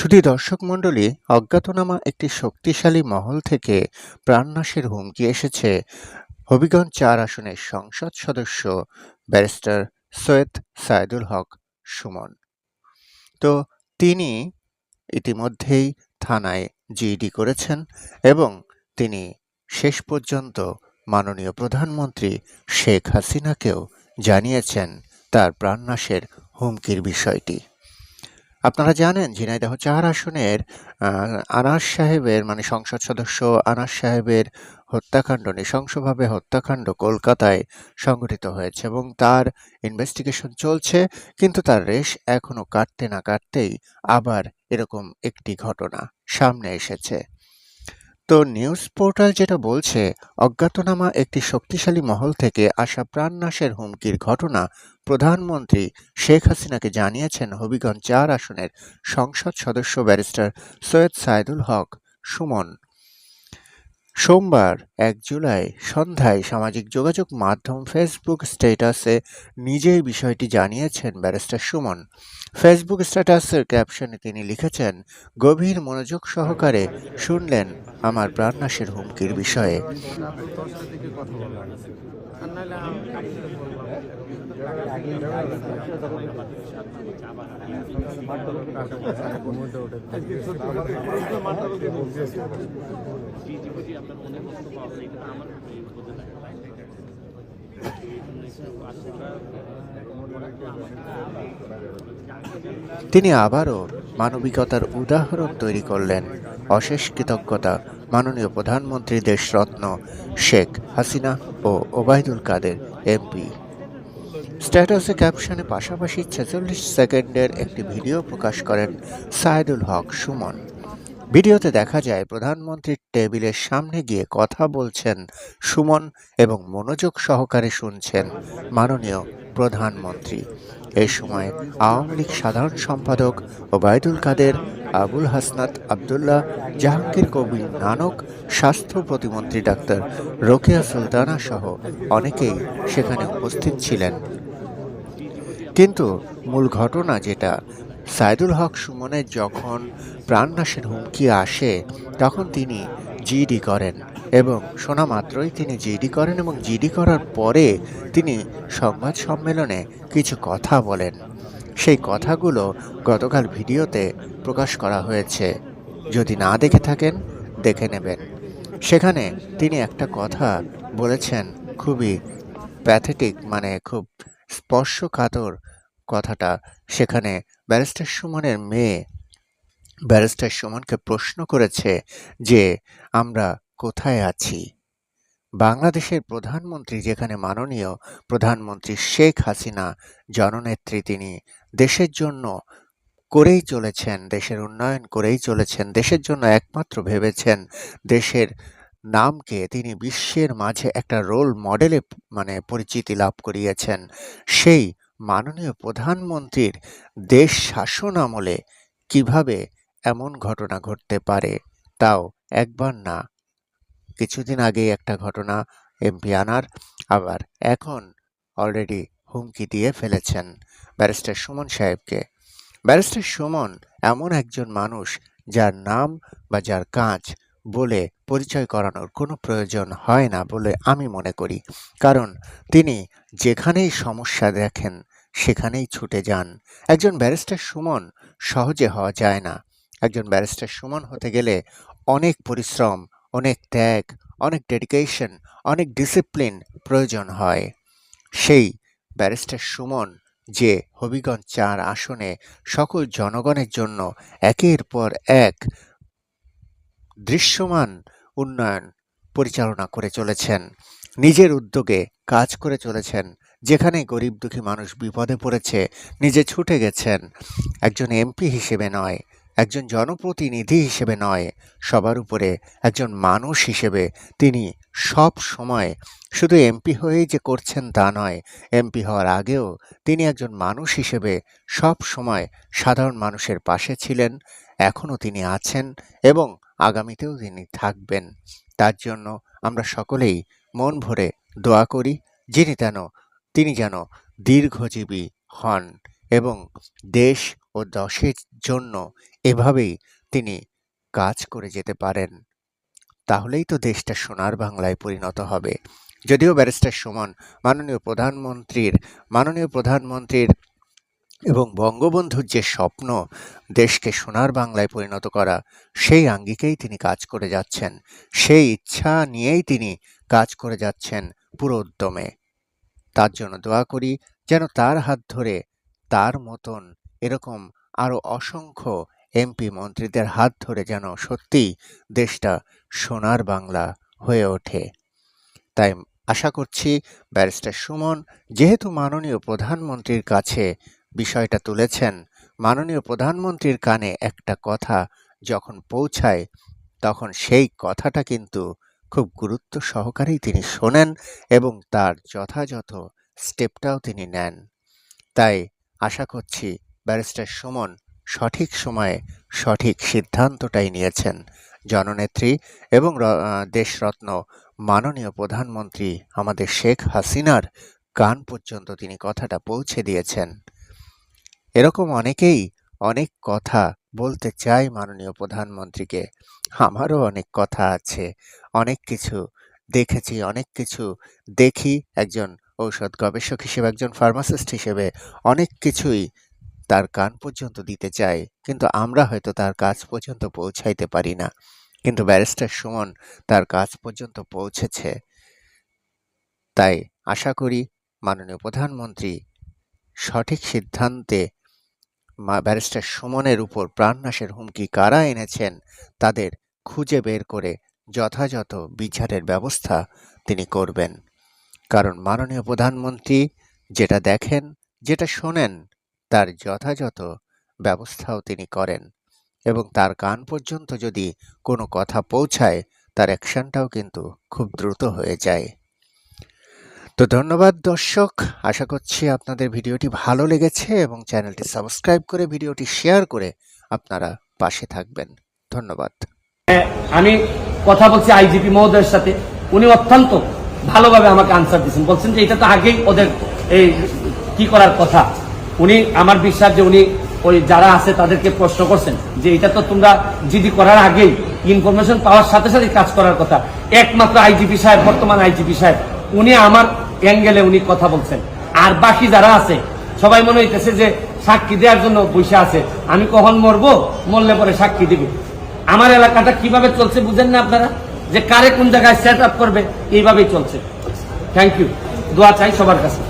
শুধু দর্শক মণ্ডলী, অজ্ঞাতনামা একটি শক্তিশালী মহল থেকে প্রাণনাশের হুমকি এসেছে। হবিগঞ্জ চার আসনের সংসদ সদস্য ব্যারিস্টার সৈয়দ সাইদুল হক সুমন। তো তিনি ইতিমধ্যেই থানায় জিডি করেছেন এবং তিনি শেষ পর্যন্ত মাননীয় প্রধানমন্ত্রী শেখ হাসিনাকেও জানিয়েছেন তার প্রাণনাশের হুমকির বিষয়টি। আপনারা জানেন ঝিনাইদহ চার আসনের আনাস সাহেবের মানে সংসদ সদস্য আনাস সাহেবের হত্যাকাণ্ড, নৃশংসভাবে হত্যাকাণ্ড কলকাতায় সংঘটিত হয়েছে এবং তার ইনভেস্টিগেশন চলছে, কিন্তু তার রেশ এখনও কাটতে না কাটতেই আবার এরকম একটি ঘটনা সামনে এসেছে। তো নিউজ পোর্টাল যেটা বলছে, অজ্ঞাতনামা একটি শক্তিশালী মহল থেকে আসা প্রাণনাশের হুমকির ঘটনা প্রধানমন্ত্রী শেখ হাসিনাকে জানিয়েছেন হবিগঞ্জ চার আসনের সংসদ সদস্য ব্যারিস্টার সৈয়দ সাইদুল হক সুমন। সোমবার এক জুলাই সন্ধ্যায় সামাজিক যোগাযোগ মাধ্যম ফেসবুক স্ট্যাটাসে নিজেই বিষয়টি জানিয়েছেন ব্যারিস্টার সুমন। ফেসবুক স্ট্যাটাসের ক্যাপশনে তিনি লিখেছেন গভীর মনোযোগ সহকারে শুনলেন আমার প্রাণনাশের হুমকির বিষয়ে। আমার তিনি আবারও মানবিকতার উদাহরণ তৈরি করলেন। অশেষ কৃতজ্ঞতা মাননীয় প্রধানমন্ত্রী দেশরত্ন শেখ হাসিনা ও ওবায়দুল কাদের, এমপি। স্ট্যাটাসে ক্যাপশনে পাশাপাশি ছেচল্লিশ সেকেন্ডের একটি ভিডিও প্রকাশ করেন সাইদুল হক সুমন। ভিডিওতে দেখা যায়, প্রধানমন্ত্রীর টেবিলের সামনে গিয়ে কথা বলছেন সুমন এবং মনোযোগ সহকারে শুনছেন মাননীয় প্রধানমন্ত্রী। এ সময় আওয়ামী লীগ সাধারণ সম্পাদক ওবায়দুল কাদের, আবুল হাসনাত আবদুল্লাহ, জাহাঙ্গীর কবির নানক, স্বাস্থ্য প্রতিমন্ত্রী ডাক্তার রোকেয়া সুলতানা সহ অনেকেই সেখানে উপস্থিত ছিলেন। কিন্তু মূল ঘটনা যেটা, সাইদুল হক সুমনের যখন প্রাণনাশের হুমকি আসে, তখন তিনি জিডি করেন। এবং শোনা মাত্রই তিনি জিডি করেন এবং জিডি করার পরে তিনি সংবাদ সম্মেলনে কিছু কথা বলেন। সেই কথাগুলো গতকাল ভিডিওতে প্রকাশ করা হয়েছে। যদি না দেখে থাকেন, দেখে নেবেন। সেখানে তিনি একটা কথা বলেছেন, খুবই প্যাথেটিক মানে খুব স্পর্শকাতর কথাটা। সেখানে ব্যারিস্টার সুমনের মেয়ে ব্যারিস্টার সুমনকে প্রশ্ন করেছে যে, আমরা কোথায় আছি? বাংলাদেশের প্রধানমন্ত্রী যেখানে মাননীয় প্রধানমন্ত্রী শেখ হাসিনা জননেত্রী, তিনি দেশের জন্য করেই চলেছেন, দেশের উন্নয়ন করেই চলেছেন, দেশের জন্য একমাত্র ভেবেছেন দেশের নামকে তিনি বিশ্বের মাঝে একটা রোল মডেলে মানে পরিচিতি লাভ করিয়েছেন। সেই মাননীয় প্রধানমন্ত্রীর দেশ শাসন আমলে কীভাবে এমন ঘটনা ঘটতে পারে, তাও একবার না কিছুদিন আগেই একটা ঘটনা এমপি আনার, আবার এখন অলরেডি হুমকি দিয়ে ফেলেছেন ব্যারিস্টার সুমন সাহেবকে। ব্যারিস্টার সুমন এমন একজন মানুষ যার নাম বা যার কাজ বলে পরিচয় করানোর কোনো প্রয়োজন হয় না বলে আমি মনে করি। কারণ তিনি যেখানেই সমস্যা দেখেন, সেখানেই ছুটে যান। একজন ব্যারিস্টার সুমন সহজে হওয়া যায় না। একজন ব্যারিস্টার সুমন হতে গেলে অনেক পরিশ্রম অনেক ত্যাগ, অনেক ডেডিকেশন অনেক ডিসিপ্লিন প্রয়োজন হয়। সেই ব্যারিস্টার সুমন যে হবিগঞ্জ চার আসনে সকল জনগণের জন্য একের পর এক দৃশ্যমান উন্নয়ন পরিচালনা করে চলেছেন, নিজের উদ্যোগে কাজ করে চলেছেন যেখানে গরিব দুঃখী মানুষ বিপদে পড়েছে, নিজে ছুটে গেছেন। একজন এমপি হিসেবে নয় একজন জনপ্রতিনিধি হিসেবে নয়, সবার উপরে একজন মানুষ হিসেবে তিনি সব সময় শুধু এমপি হয়েই যে করছেন তা নয়, এমপি হওয়ার আগেও তিনি একজন মানুষ হিসেবে সব সময় সাধারণ মানুষের পাশে ছিলেন, এখনও তিনি আছেন এবং আগামীতেও তিনি থাকবেন। তার জন্য আমরা সকলেই মন ভরে দোয়া করি, যিনি যেন, তিনি যেন দীর্ঘজীবী হন এবং দেশ ও দশের জন্য এভাবেই তিনি কাজ করে যেতে পারেন। তাহলেই তো দেশটা সোনার বাংলায় পরিণত হবে। যদিও ব্যারিস্টার সুমন মাননীয় প্রধানমন্ত্রীর মাননীয় প্রধানমন্ত্রীর এবং বঙ্গবন্ধুর যে স্বপ্ন দেশকে সোনার বাংলায় পরিণত করা, সেই আঙ্গিকেই তিনি কাজ করে যাচ্ছেন। সেই ইচ্ছা নিয়েই তিনি কাজ করে যাচ্ছেন পুরো উদ্যমে। তার জন্য দোয়া করি যেন তার হাত ধরে তার মতন এরকম আরও অসংখ্য এমপি মন্ত্রীদের হাত ধরে যেন সত্যিই দেশটা সোনার বাংলা হয়ে ওঠে। তাই আশা করছি ব্যারিস্টার সুমন যেহেতু মাননীয় প্রধানমন্ত্রীর কাছে বিষয়টা তুলেছেন, মাননীয় প্রধানমন্ত্রীর কানে একটা কথা যখন পৌঁছায়, তখন সেই কথাটা কিন্তু খুব গুরুত্ব সহকারেই তিনি শোনেন এবং তার যথাযথ স্টেপটাও তিনি নেন। তাই আশা করছি ব্যারিস্টার সুমন সঠিক সময়ে সঠিক সিদ্ধান্তটাই নিয়েছেন জননেত্রী এবং দেশরত্ন মাননীয় প্রধানমন্ত্রী আমাদের শেখ হাসিনার কান পর্যন্ত তিনি কথাটা পৌঁছে দিয়েছেন। এরকম অনেকেই অনেক কথা বলতে চায় মাননীয় প্রধানমন্ত্রীকে। আমারও অনেক কথা আছে, অনেক কিছু দেখেছি, অনেক কিছু দেখি। একজন ঔষধ গবেষক হিসেবে, একজন ফার্মাসিস্ট হিসেবে অনেক কিছুই তার কান পর্যন্ত দিতে চায়, কিন্তু আমরা হয়তো তার কাজ পর্যন্ত পৌঁছাইতে পারি না। কিন্তু ব্যারিস্টার সুমন তার কাজ পর্যন্ত পৌঁছেছে। তাই আশা করি মাননীয় প্রধানমন্ত্রী সঠিক সিদ্ধান্তে ব্যারিস্টার সুমনের উপর প্রাণনাশের হুমকি কারা এনেছেন তাদের খুঁজে বের করে যথাযথ বিচারের ব্যবস্থা তিনি করবেন। কারণ মাননীয় প্রধানমন্ত্রী যেটা দেখেন, যেটা শোনেন তার যথাযথ ব্যবস্থাও তিনি করেন এবং তার কান পর্যন্ত যদি কোনো কথা পৌঁছায়, তার অ্যাকশনটাও কিন্তু খুব দ্রুত হয়ে যায়। তো ধন্যবাদ দর্শক, আশা করছি আপনাদের ভিডিওটি ভালো লেগেছে এবং চ্যানেলটি সাবস্ক্রাইব করে ভিডিওটি শেয়ার করে আপনারা পাশে থাকবেন। ধন্যবাদ। আমি কথা বলছি আইজিপি মহোদয়ের সাথে। উনি অত্যন্ত ভালোভাবে আমাকে আনসার দিচ্ছেন বলছেন যে এটা তো আগেই ওদের এই কি করার কথা। উনি আমার বিশ্বাস যে উনি ওই যারা আছে তাদেরকে প্রশ্ন করছেন যে এটা তো তোমরা জিডি করার আগেই ইনফরমেশন পাওয়ার সাথে সাথে কাজ করার কথা। একমাত্র আইজিপি সাহেব, বর্তমান আইজিপি সাহেব, উনি আমার অ্যাঙ্গেলে উনি কথা বলছেন। আর বাকি যারা আছে, সবাই মনে হইতেছে যে সাক্ষী দেওয়ার জন্য বসে আছে। আমি কখন মরবো? মরলে পরে সাক্ষী দিবে। আমার এলাকাটা কীভাবে চলছে বুঝেন না আপনারা? যে কারে কোন জায়গায় সেট আপ করবে, এইভাবেই চলছে। থ্যাংক ইউ দোয়া চাই সবার কাছে।